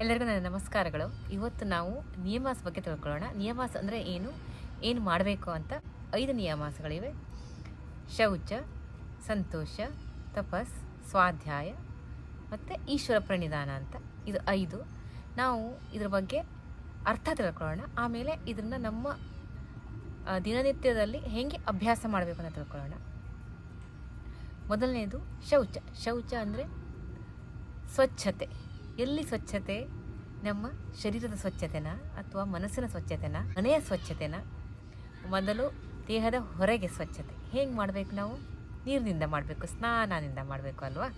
ಎಲ್ಲರಿಗೂ ನನ್ನ ನಮಸ್ಕಾರಗಳು. ಇವತ್ತು ನಾವು ನಿಯಮಾಸ ಬಗ್ಗೆ ತಿಳ್ಕೊಳ್ಳೋಣ. ನಿಯಮಾಸ ಅಂದರೆ ಏನು? ಏನು ಮಾಡಬೇಕು ಅಂತ ಐದು ನಿಯಮಾಸಗಳಿವೆ. ಶೌಚ, ಸಂತೋಷ, ತಪಸ್, ಸ್ವಾಧ್ಯಾಯ ಮತ್ತು ಈಶ್ವರ ಪ್ರಣಿಧಾನ ಅಂತ. ಇದು ಐದು. ನಾವು ಇದ್ರ ಬಗ್ಗೆ ಅರ್ಥ ತಿಳ್ಕೊಳ್ಳೋಣ. ಆಮೇಲೆ ಇದನ್ನು ನಮ್ಮ ದಿನನಿತ್ಯದಲ್ಲಿ ಹೇಗೆ ಅಭ್ಯಾಸ ಮಾಡಬೇಕು ಅಂತ ತಿಳ್ಕೊಳ್ಳೋಣ. ಮೊದಲನೇದು ಶೌಚ. ಶೌಚ ಅಂದರೆ ಸ್ವಚ್ಛತೆ. ಎಲ್ಲಿ ಸ್ವಚ್ಛತೆ? ನಮ್ಮ ಶರೀರದ ಸ್ವಚ್ಛತೆನ ಅಥವಾ ಮನಸ್ಸಿನ ಸ್ವಚ್ಛತೆನ? ಮನೆಯ ಸ್ವಚ್ಛತೆನ? ಮೊದಲು ದೇಹದ ಹೊರಗೆ ಸ್ವಚ್ಛತೆ. ಹೇಗೆ ಮಾಡಬೇಕು ನಾವು? ನೀರಿನಿಂದ ಮಾಡಬೇಕು, ಸ್ನಾನದಿಂದ ಮಾಡಬೇಕು ಅಲ್ವಾ?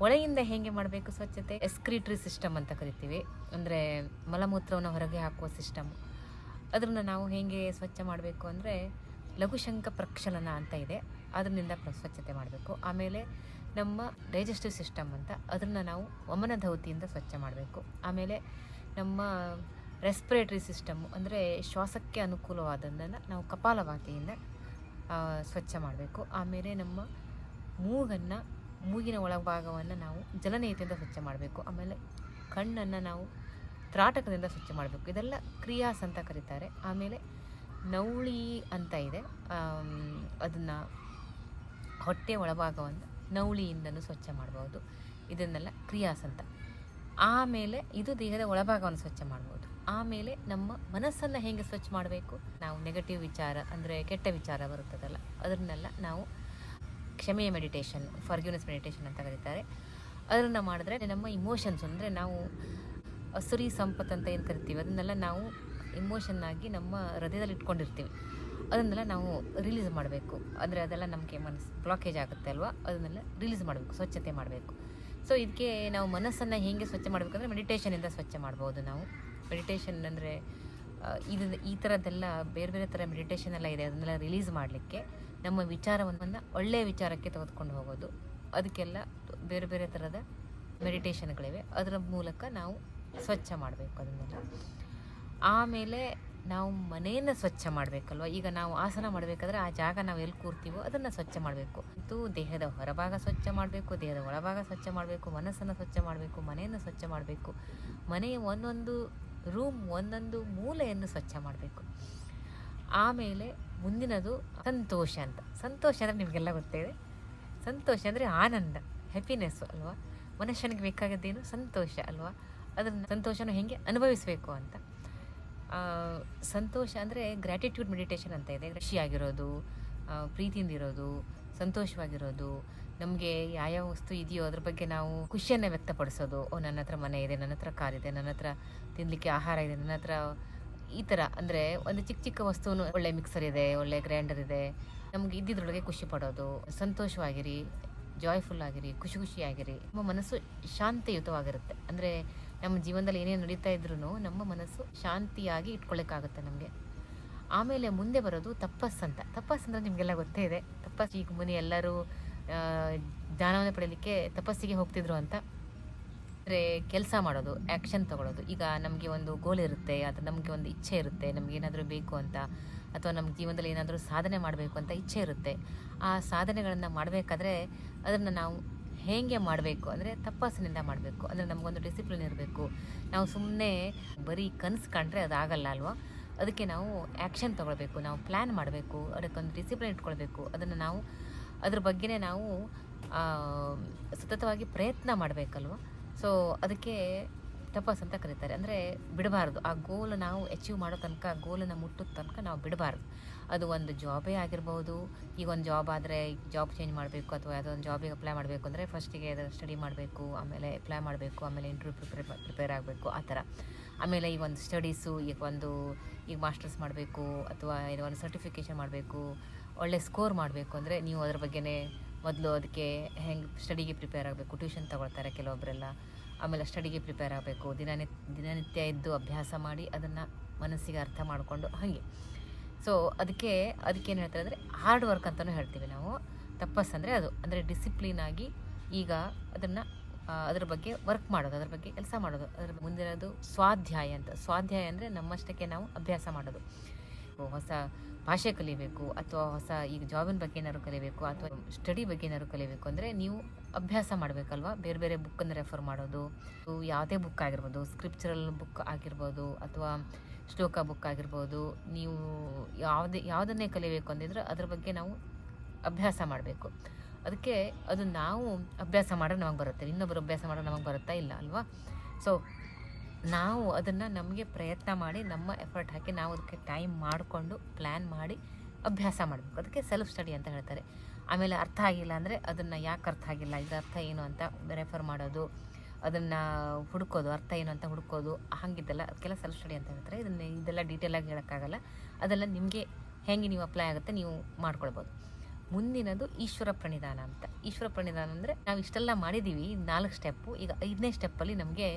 ಒಳಗಿಂದ ಹೇಗೆ ಮಾಡಬೇಕು ಸ್ವಚ್ಛತೆ? ಎಸ್ಕ್ರಿಟ್ರಿ ಸಿಸ್ಟಮ್ ಅಂತ ಕರಿತೀವಿ. ಅಂದರೆ ಮಲಮೂತ್ರವನ್ನು ಹೊರಗೆ ಹಾಕುವ ಸಿಸ್ಟಮ್. ಅದನ್ನು ನಾವು ಹೇಗೆ ಸ್ವಚ್ಛ ಮಾಡಬೇಕು ಅಂದರೆ ಲಘುಶಂಕ ಪ್ರಕ್ಷಲನ ಅಂತ ಇದೆ. ಅದರಿಂದ ಸ್ವಚ್ಛತೆ ಮಾಡಬೇಕು. ಆಮೇಲೆ ನಮ್ಮ ಡೈಜೆಸ್ಟಿವ್ ಸಿಸ್ಟಮ್ ಅಂತ ಅದನ್ನು ನಾವು ವಮನ ಧೌತಿಯಿಂದ ಸ್ವಚ್ಛ ಮಾಡಬೇಕು. ಆಮೇಲೆ ನಮ್ಮ ರೆಸ್ಪಿರೇಟರಿ ಸಿಸ್ಟಮ್ ಅಂದರೆ ಶ್ವಾಸಕ್ಕೆ ಅನುಕೂಲವಾದದ್ದನ್ನು ನಾವು ಕಪಾಲಭಾತಿಯಿಂದ ಸ್ವಚ್ಛ ಮಾಡಬೇಕು. ಆಮೇಲೆ ನಮ್ಮ ಮೂಗನ್ನು, ಮೂಗಿನ ಒಳಭಾಗವನ್ನು ನಾವು ಜಲನೀಯತೆಯಿಂದ ಸ್ವಚ್ಛ ಮಾಡಬೇಕು. ಆಮೇಲೆ ಕಣ್ಣನ್ನು ನಾವು ತ್ರಾಟಕದಿಂದ ಸ್ವಚ್ಛ ಮಾಡಬೇಕು. ಇದೆಲ್ಲ ಕ್ರಿಯಾಸ್ ಅಂತ ಕರೀತಾರೆ. ಆಮೇಲೆ ನೌಳಿ ಅಂತ ಇದೆ. ಅದನ್ನು ಹೊಟ್ಟೆ ಒಳಭಾಗವನ್ನು ನೌಳಿಯಿಂದನೂ ಸ್ವಚ್ಛ ಮಾಡ್ಬೋದು. ಇದನ್ನೆಲ್ಲ ಕ್ರಿಯಾಸ್ ಅಂತ ಆಮೇಲೆ ಇದು ದೇಹದ ಒಳಭಾಗವನ್ನು ಸ್ವಚ್ಛ ಮಾಡ್ಬೋದು. ಆಮೇಲೆ ನಮ್ಮ ಮನಸ್ಸನ್ನು ಹೇಗೆ ಸ್ವಚ್ಛ ಮಾಡಬೇಕು? ನಾವು ನೆಗೆಟಿವ್ ವಿಚಾರ ಅಂದರೆ ಕೆಟ್ಟ ವಿಚಾರ ಬರುತ್ತದಲ್ಲ, ಅದನ್ನೆಲ್ಲ ನಾವು ಕ್ಷಮೆಯ ಮೆಡಿಟೇಷನ್ ಫರ್ಗ್ಯೂನೆಸ್ ಮೆಡಿಟೇಷನ್ ಅಂತ ಕರೀತಾರೆ. ಅದನ್ನು ಮಾಡಿದ್ರೆ ನಮ್ಮ ಇಮೋಷನ್ಸ್ ಅಂದರೆ ನಾವು ಅಸುರಿ ಸಂಪತ್ತು ಅಂತ ಏನು ಕರಿತೀವಿ? ಅದನ್ನೆಲ್ಲ ನಾವು ಇಮೋಷನ್ನಾಗಿ ನಮ್ಮ ಹೃದಯದಲ್ಲಿ ಇಟ್ಕೊಂಡಿರ್ತೀವಿ ಅದನ್ನೆಲ್ಲ ನಾವು ರಿಲೀಸ್ ಮಾಡಬೇಕು. ಅಂದರೆ ಅದೆಲ್ಲ ನಮಗೆ ಮನಸ್ಸು ಬ್ಲಾಕೇಜ್ ಆಗುತ್ತೆ ಅಲ್ವಾ? ಅದನ್ನೆಲ್ಲ ರಿಲೀಸ್ ಮಾಡಬೇಕು, ಸ್ವಚ್ಛತೆ ಮಾಡಬೇಕು. ಸೊ ಇದಕ್ಕೆ ನಾವು ಮನಸ್ಸನ್ನು ಹೇಗೆ ಸ್ವಚ್ಛ ಮಾಡಬೇಕಂದ್ರೆ ಮೆಡಿಟೇಷನಿಂದ ಸ್ವಚ್ಛ ಮಾಡ್ಬೋದು ನಾವು. ಮೆಡಿಟೇಷನ್ ಅಂದರೆ ಇದು, ಈ ಥರದ್ದೆಲ್ಲ ಬೇರೆ ಬೇರೆ ಥರ ಮೆಡಿಟೇಷನ್ ಎಲ್ಲ ಇದೆ, ಅದನ್ನೆಲ್ಲ ರಿಲೀಸ್ ಮಾಡಲಿಕ್ಕೆ ನಮ್ಮ ವಿಚಾರವನ್ನು ಒಳ್ಳೆಯ ವಿಚಾರಕ್ಕೆ ತೆಗೆದುಕೊಂಡು ಹೋಗೋದು. ಅದಕ್ಕೆಲ್ಲ ಬೇರೆ ಬೇರೆ ಥರದ ಮೆಡಿಟೇಷನ್ಗಳಿವೆ ಅದರ ಮೂಲಕ ನಾವು ಸ್ವಚ್ಛ ಮಾಡಬೇಕು ಅದನ್ನೆಲ್ಲ. ಆಮೇಲೆ ನಾವು ಮನೆಯನ್ನು ಸ್ವಚ್ಛ ಮಾಡಬೇಕಲ್ವ? ಈಗ ನಾವು ಆಸನ ಮಾಡಬೇಕಾದ್ರೆ ಆ ಜಾಗ ನಾವು ಎಲ್ಲಿ ಕೂರ್ತೀವೋ ಅದನ್ನು ಸ್ವಚ್ಛ ಮಾಡಬೇಕು. ಇದು ದೇಹದ ಹೊರಭಾಗ ಸ್ವಚ್ಛ ಮಾಡಬೇಕು, ದೇಹದ ಒಳಭಾಗ ಸ್ವಚ್ಛ ಮಾಡಬೇಕು, ಮನಸ್ಸನ್ನು ಸ್ವಚ್ಛ ಮಾಡಬೇಕು, ಮನೆಯನ್ನು ಸ್ವಚ್ಛ ಮಾಡಬೇಕು. ಮನೆಯ ಒಂದೊಂದು ರೂಮ್, ಒಂದೊಂದು ಮೂಲೆಯನ್ನು ಸ್ವಚ್ಛ ಮಾಡಬೇಕು. ಆಮೇಲೆ ಮುಂದಿನದು ಸಂತೋಷ ಅಂತ. ಸಂತೋಷ ಅಂದರೆ ನಿಮಗೆಲ್ಲ ಗೊತ್ತಿದೆ ಸಂತೋಷ ಅಂದರೆ ಆನಂದ ಹ್ಯಾಪಿನೆಸ್ ಅಲ್ವಾ? ಮನುಷ್ಯನಿಗೆ ಬೇಕಾಗಿದ್ದೇನು ಸಂತೋಷ ಅಲ್ವಾ? ಅದನ್ನು ಸಂತೋಷನ ಹೇಗೆ ಅನುಭವಿಸಬೇಕು ಅಂತ. ಸಂತೋಷ ಅಂದರೆ ಗ್ರ್ಯಾಟಿಟ್ಯೂಡ್ ಮೆಡಿಟೇಷನ್ ಅಂತ ಇದೆ. ಖುಷಿಯಾಗಿರೋದು ಆ, ಪ್ರೀತಿಯಿಂದ ಇರೋದು ಸಂತೋಷವಾಗಿರೋದು ನಮಗೆ ಯಾವ ವಸ್ತು ಇದೆಯೋ ಅದ್ರ ಬಗ್ಗೆ ನಾವು ಖುಷಿಯನ್ನು ವ್ಯಕ್ತಪಡಿಸೋದು. ಓ ನನ್ನ ಹತ್ರ ಮನೆ ಇದೆ ನನ್ನ ಹತ್ರ ಕಾರ್ ಇದೆ ನನ್ನ ಹತ್ರ ತಿನ್ನಲಿಕ್ಕೆ ಆಹಾರ ಇದೆ ನನ್ನ ಹತ್ರ ಈ ಥರ ಅಂದರೆ ಒಂದು ಚಿಕ್ಕ ಚಿಕ್ಕ ವಸ್ತುನು ಒಳ್ಳೆ ಮಿಕ್ಸರ್ ಇದೆ ಒಳ್ಳೆ ಗ್ರೈಂಡರ್ ಇದೆ. ನಮಗೆ ಇದ್ದಿದ್ರೊಳಗೆ ಖುಷಿ ಪಡೋದು. ಸಂತೋಷವಾಗಿರಿ ಜಾಯ್ಫುಲ್ ಆಗಿರಿ ಖುಷಿ ಖುಷಿಯಾಗಿರಿ. ನಮ್ಮ ಮನಸ್ಸು ಶಾಂತಿಯುತವಾಗಿರುತ್ತೆ. ಅಂದರೆ ನಮ್ಮ ಜೀವನದಲ್ಲಿ ಏನೇನು ನಡೀತಾ ಇದ್ರೂ ನಮ್ಮ ಮನಸ್ಸು ಶಾಂತಿಯಾಗಿ ಇಟ್ಕೊಳ್ಳೋಕ್ಕಾಗುತ್ತೆ ನಮಗೆ. ಆಮೇಲೆ ಮುಂದೆ ಬರೋದು ತಪಸ್ ಅಂತ. ತಪಸ್ ಅಂದರೆ ನಿಮಗೆಲ್ಲ ಗೊತ್ತೇ ಇದೆ. ತಪಸ್ ಈಗ ಮುನಿ ಎಲ್ಲರೂ ಜ್ಞಾನವನ್ನು ಪಡೀಲಿಕ್ಕೆ ತಪಸ್ಸಿಗೆ ಹೋಗ್ತಿದ್ರು ಅಂತ. ಅಂದರೆ ಕೆಲಸ ಮಾಡೋದು ಆ್ಯಕ್ಷನ್ ತಗೊಳ್ಳೋದು ಈಗ ನಮಗೆ ಒಂದು ಗೋಲ್ ಇರುತ್ತೆ ಅಥವಾ ನಮಗೆ ಒಂದು ಇಚ್ಛೆ ಇರುತ್ತೆ, ನಮ್ಗೆ ಏನಾದರೂ ಬೇಕು ಅಂತ, ಅಥವಾ ನಮ್ಮ ಜೀವನದಲ್ಲಿ ಏನಾದರೂ ಸಾಧನೆ ಮಾಡಬೇಕು ಅಂತ ಇಚ್ಛೆ ಇರುತ್ತೆ. ಆ ಸಾಧನೆಗಳನ್ನು ಮಾಡಬೇಕಾದ್ರೆ ಅದನ್ನು ನಾವು ಹೇಗೆ ಮಾಡಬೇಕು ಅಂದರೆ ತಪಾಸಣೆಯಿಂದ ಮಾಡಬೇಕು. ಅಂದರೆ ನಮಗೊಂದು ಡಿಸಿಪ್ಲಿನ್ ಇರಬೇಕು. ನಾವು ಸುಮ್ಮನೆ ಬರೀ ಕನಸು ಕಂಡ್ರೆ ಅದಾಗಲ್ಲ ಅಲ್ವಾ? ಅದಕ್ಕೆ ನಾವು ಆ್ಯಕ್ಷನ್ ತೊಗೊಳ್ಬೇಕು. ನಾವು ಪ್ಲ್ಯಾನ್ ಮಾಡಬೇಕು. ಅದಕ್ಕೊಂದು ಡಿಸಿಪ್ಲಿನ್ ಇಟ್ಕೊಳ್ಬೇಕು. ಅದನ್ನು ನಾವು, ಅದ್ರ ಬಗ್ಗೆನೇ ನಾವು ಸತತವಾಗಿ ಪ್ರಯತ್ನ ಮಾಡಬೇಕಲ್ವ? ಸೊ ಅದಕ್ಕೆ ತಪಸ್ ಅಂತ ಕರೀತಾರೆ. ಅಂದರೆ ಬಿಡಬಾರ್ದು. ಆ ಗೋಲ್ ನಾವು ಅಚೀವ್ ಮಾಡೋ ತನಕ ಗೋಲನ್ನು ಮುಟ್ಟೋ ತನಕ ನಾವು ಬಿಡಬಾರ್ದು. ಅದು ಒಂದು ಜಾಬೇ ಆಗಿರ್ಬೋದು. ಈಗ ಒಂದು ಜಾಬ್ ಆದರೆ ಜಾಬ್ ಚೇಂಜ್ ಮಾಡಬೇಕು ಅಥವಾ ಯಾವುದೋ ಒಂದು ಜಾಬಿಗೆ ಅಪ್ಲೈ ಮಾಡಬೇಕು ಅಂದರೆ ಫಸ್ಟಿಗೆ ಅದರ ಸ್ಟಡಿ ಮಾಡಬೇಕು, ಆಮೇಲೆ ಅಪ್ಲೈ ಮಾಡಬೇಕು, ಆಮೇಲೆ ಇಂಟರ್ವ್ಯೂ ಪ್ರಿಪೇರ್ ಪ್ರಿಪೇರ್ ಆಗಬೇಕು, ಆ ಥರ. ಆಮೇಲೆ ಈ ಒಂದು ಸ್ಟಡೀಸು ಈಗ ಒಂದು, ಈಗ ಮಾಸ್ಟರ್ಸ್ ಮಾಡಬೇಕು, ಅಥವಾ ಏನೋ ಒಂದು ಸರ್ಟಿಫಿಕೇಷನ್ ಮಾಡಬೇಕು, ಒಳ್ಳೆ ಸ್ಕೋರ್ ಮಾಡಬೇಕು ಅಂದರೆ ನೀವು ಅದ್ರ ಬಗ್ಗೆನೇ ಮೊದಲು ಅದಕ್ಕೆ ಹೆಂಗೆ ಸ್ಟಡಿಗೆ ಪ್ರಿಪೇರ್ ಆಗಬೇಕು ಟ್ಯೂಷನ್ ತಗೊಳ್ತಾರೆ ಕೆಲವೊಬ್ಬರೆಲ್ಲ ಆಮೇಲೆ ಸ್ಟಡಿಗೆ ಪ್ರಿಪೇರ್ ಆಗಬೇಕು ದಿನನಿತ್ಯ ದಿನನಿತ್ಯ ಇದ್ದು ಅಭ್ಯಾಸ ಮಾಡಿ ಅದನ್ನು ಮನಸ್ಸಿಗೆ ಅರ್ಥ ಮಾಡಿಕೊಂಡು ಹಾಗೆ. ಸೊ ಅದಕ್ಕೆ ಅದಕ್ಕೇನು ಹೇಳ್ತಾರೆ ಅಂದರೆ ಹಾರ್ಡ್ ವರ್ಕ್ ಅಂತಲೂ ಹೇಳ್ತೀವಿ ನಾವು. ತಪ್ಪಸ್ ಅಂದರೆ ಅದು. ಅಂದರೆ ಡಿಸಿಪ್ಲಿನ್ ಆಗಿ ಈಗ ಅದನ್ನು ಅದ್ರ ಬಗ್ಗೆ ವರ್ಕ್ ಮಾಡೋದು, ಅದ್ರ ಬಗ್ಗೆ ಕೆಲಸ ಮಾಡೋದು. ಅದ್ರ ಮುಂದಿನದು ಸ್ವಾಧ್ಯಾಯ ಅಂತ. ಸ್ವಾಧ್ಯಾಯ ಅಂದರೆ ನಮ್ಮಷ್ಟಕ್ಕೆ ನಾವು ಅಭ್ಯಾಸ ಮಾಡೋದು. ಹೊಸ ಭಾಷೆ ಕಲಿಬೇಕು ಅಥವಾ ಹೊಸ ಈಗ ಜಾಬಿನ ಬಗ್ಗೆ ಏನಾದ್ರು ಕಲಿಬೇಕು ಅಥವಾ ಸ್ಟಡಿ ಬಗ್ಗೆ ಏನಾದ್ರು ಕಲಿಬೇಕು ಅಂದರೆ ನೀವು ಅಭ್ಯಾಸ ಮಾಡಬೇಕಲ್ವಾ? ಬೇರೆ ಬೇರೆ ಬುಕ್ಕನ್ನು ರೆಫರ್ ಮಾಡೋದು, ಯಾವುದೇ ಬುಕ್ ಆಗಿರ್ಬೋದು ಸ್ಕ್ರಿಪ್ಚರಲ್ ಬುಕ್ ಆಗಿರ್ಬೋದು ಅಥವಾ ಶ್ಲೋಕ ಬುಕ್ ಆಗಿರ್ಬೋದು, ನೀವು ಯಾವುದೇ, ಯಾವುದನ್ನೇ ಕಲಿಬೇಕು ಅಂದಿದ್ರೆ ಅದ್ರ ಬಗ್ಗೆ ನಾವು ಅಭ್ಯಾಸ ಮಾಡಬೇಕು. ಅದಕ್ಕೆ ಅದು ನಾವು ಅಭ್ಯಾಸ ಮಾಡೋದು ನಮಗೆ ಬರುತ್ತೆ. ಇನ್ನೊಬ್ಬರು ಅಭ್ಯಾಸ ಮಾಡೋದು ನಮಗೆ ಬರುತ್ತಾ ಇಲ್ಲ ಅಲ್ವಾ? ಸೊ ನಾವು ಅದನ್ನು ನಮಗೆ ಪ್ರಯತ್ನ ಮಾಡಿ, ನಮ್ಮ ಎಫರ್ಟ್ ಹಾಕಿ ನಾವು ಅದಕ್ಕೆ ಟೈಮ್ ಮಾಡಿಕೊಂಡು ಪ್ಲ್ಯಾನ್ ಮಾಡಿ ಅಭ್ಯಾಸ ಮಾಡಬೇಕು. ಅದಕ್ಕೆ ಸೆಲ್ಫ್ ಸ್ಟಡಿ ಅಂತ ಹೇಳ್ತಾರೆ. ಆಮೇಲೆ ಅರ್ಥ ಆಗಿಲ್ಲ ಅಂದರೆ ಅದನ್ನು ಯಾಕೆ ಅರ್ಥ ಆಗಿಲ್ಲ? ಇದರ ಅರ್ಥ ಏನು ಅಂತ ರೆಫರ್ ಮಾಡೋದು, ಅದನ್ನು ಹುಡುಕೋದು, ಅರ್ಥ ಏನು ಅಂತ ಹುಡುಕೋದು, ಹಾಗಿದ್ದೆಲ್ಲ ಅದಕ್ಕೆಲ್ಲ ಸೆಲ್ಫ್ ಸ್ಟಡಿ ಅಂತ ಹೇಳ್ತಾರೆ. ಇದನ್ನು ಇದೆಲ್ಲ ಡೀಟೇಲಾಗಿ ಹೇಳೋಕ್ಕಾಗಲ್ಲ. ಅದೆಲ್ಲ ನಿಮಗೆ ಹೆಂಗೆ ನೀವು ಅಪ್ಲೈ ಆಗುತ್ತೆ ನೀವು ಮಾಡ್ಕೊಳ್ಬೋದು. ಮುಂದಿನದು ಈಶ್ವರ ಪ್ರಣಿಧಾನ ಅಂತ. ಈಶ್ವರ ಪ್ರಣಿಧಾನ ಅಂದರೆ ನಾವು ಇಷ್ಟೆಲ್ಲ ಮಾಡಿದ್ದೀವಿ ನಾಲ್ಕು ಸ್ಟೆಪ್ಪು ಈಗ ಐದನೇ ಸ್ಟೆಪ್ಪಲ್ಲಿ ನಮಗೆ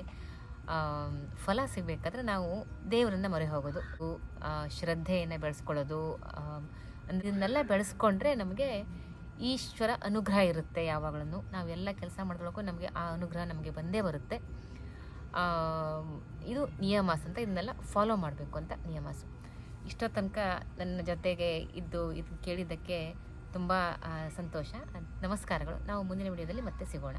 ಫಲ ಸಿಗಬೇಕಾದ್ರೆ ನಾವು ದೇವರನ್ನ ಮೊರೆ ಹೋಗೋದು. ಶ್ರದ್ಧೆಯನ್ನು ಬೆಳೆಸ್ಕೊಳ್ಳೋದು ಇದನ್ನೆಲ್ಲ ಬೆಳೆಸ್ಕೊಂಡ್ರೆ ನಮಗೆ ಈಶ್ವರ ಅನುಗ್ರಹ ಇರುತ್ತೆ ಯಾವಾಗಲೂ ನಾವೆಲ್ಲ ಕೆಲಸ ಮಾಡಿದ್ರೊಳಗೂ ನಮಗೆ ಆ ಅನುಗ್ರಹ ನಮಗೆ ಬಂದೇ ಬರುತ್ತೆ. ಇದು ನಿಯಮಾಸ್ ಅಂತ ಇದನ್ನೆಲ್ಲ ಫಾಲೋ ಮಾಡಬೇಕು ಅಂತ ನಿಯಮಾಸು. ಇಷ್ಟೋ ತನಕ ನನ್ನ ಜೊತೆಗೆ ಇದ್ದು, ಇದು ಕೇಳಿದ್ದಕ್ಕೆ ತುಂಬ ಸಂತೋಷ. ನಮಸ್ಕಾರಗಳು. ನಾವು ಮುಂದಿನ ವಿಡಿಯೋದಲ್ಲಿ ಮತ್ತೆ ಸಿಗೋಣ.